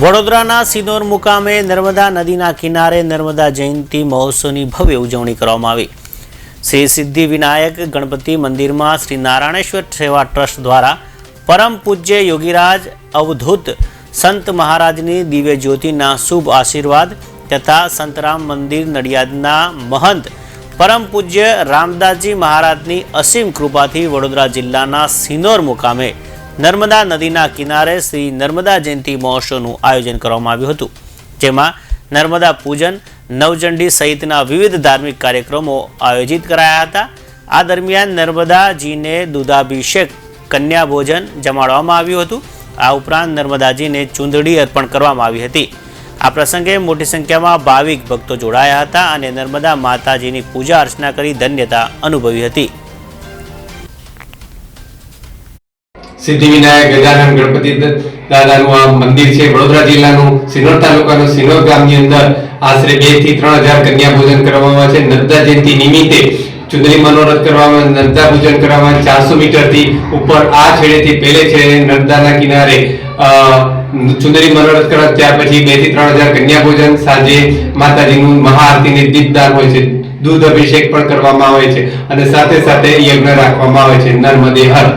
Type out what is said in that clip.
વડોદરાના સિનોર મુકામે નર્મદા નદીના કિનારે નર્મદા જયંતિ મહોત્સવની ભવ્ય ઉજવણી કરવામાં આવી. શ્રી સિદ્ધિ વિનાયક ગણપતિ મંદિરમાં શ્રી નારાયણેશ્વર સેવા ટ્રસ્ટ દ્વારા પરમ પૂજ્ય યોગીરાજ, અવધૂત સંત મહારાજની દિવ્ય જ્યોતિના શુભ આશીર્વાદ તથા સંતરામ મંદિર નડિયાદના મહંત પરમ પૂજ્ય રામદાસજી મહારાજની અસીમ કૃપાથી વડોદરા જિલ્લાના સિનોર મુકામે નર્મદા નદીના કિનારે શ્રી નર્મદા જયંતિ મહોત્સવનું આયોજન કરવામાં આવ્યું હતું. જેમાં નર્મદા પૂજન નવચંડી સહિતના વિવિધ ધાર્મિક કાર્યક્રમો આયોજિત કરાયા હતા. આ દરમિયાન નર્મદાજીને દૂધાભિષેક કન્યા ભોજન જમાડવામાં આવ્યું હતું. આ ઉપરાંત નર્મદાજીને ચૂંદડી અર્પણ કરવામાં આવી હતી. આ પ્રસંગે મોટી સંખ્યામાં ભાવિક ભક્તો જોડાયા હતા અને નર્મદા માતાજીની પૂજા અર્ચના કરી ધન્યતા અનુભવી હતી. સિદ્ધિવિનાયક, ગજાનન ગણપતિ દાદાનું આ મંદિર છે, વડોદરા જિલ્લાનું, સિનોર તાલુકાનું સિનોર ગામની અંદર આશરે બેથી ત્રણ હજાર કન્યા ભોજન કરવામાં આવે છે. નર્મદા જયંતિ નિમિત્તે ચુંદડી મનોરથ કરવામાં, નર્મદા પૂજન કરવામાં ચારસો મીટરથી ઉપર આ છેડેથી પેલે છેડે નર્મદાના કિનારે ચુંદડી મનોરથ કરવા ત્યાર પછી બેથી ત્રણ હજાર કન્યા ભોજન સાંજે માતાજીનું મહાઆરતીની દીપદાન હોય છે. દૂધ અભિષેક પણ કરવામાં આવે છે અને સાથે સાથે યજ્ઞ રાખવામાં આવે છે. નર્મદે હર.